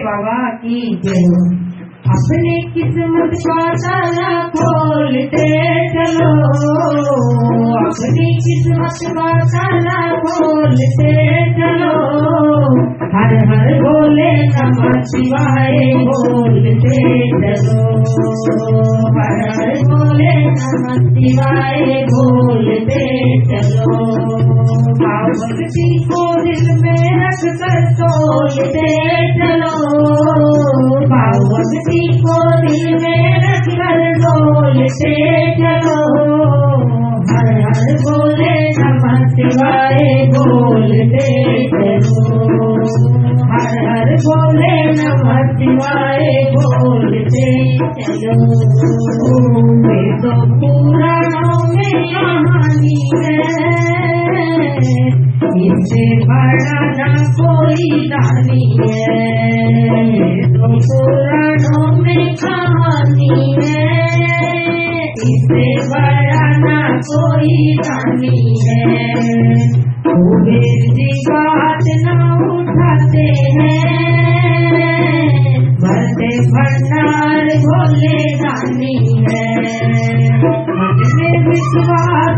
बाबा की जय। अपने किस्मत का ताला खोलते चलो। अपनी किस्मत का ताला खोलते चलो। हर हर बोले नमः शिवाय बोलते चलो। हर हर बोले नमः शिवाय बोलते चलो। भक्ति को दिल में रख कर तोलते चलो भक्ति को दिल में रख कर तोलते चलो हर हर बोले नमः शिवाय बोलते चलो हर हर बोले नमः शिवाय बोलते चलो तो इससे बड़ा ना कोई दानी है कहानी है इसे बड़ा कोई दानी है जी बात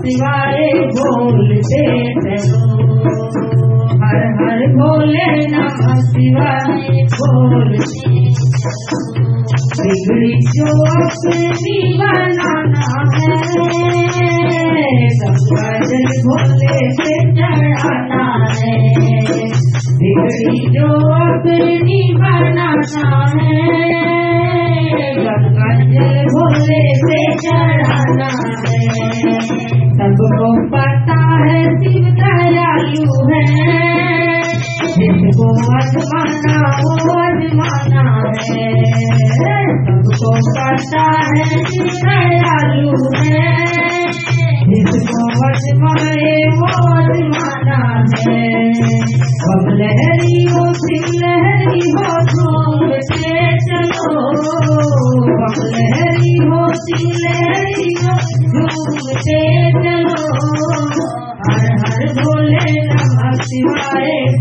नमः शिवाय बोल हर हर बोले नमः शिवाय बोल बिगड़ी जो अपनी बनाना है गंगा जल भोले से चढ़ाना है। बिगड़ी जो अपनी बनाना है गंगा जल भोले से चढ़ाना सबको पता है शिव दयालु है। जिसको अजमाना वो अजमाना है। सबको पता है शिव दयालु है। जिसको अजमाए वो अजमाना है। अब लहरी हो सिंह लहरी हो झूमते चलो। अब लहरी हो सिंह लहरी हो झूमते चलो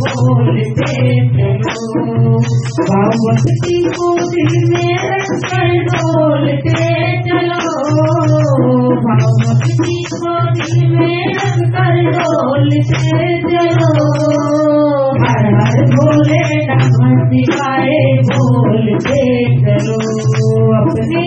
बोलते चलो। भगवती को दिल में रख कर चलो। भगवती को दिल में रख कर डोलते चलो। हर हर बोले नमः शिवाय बोलते चलो।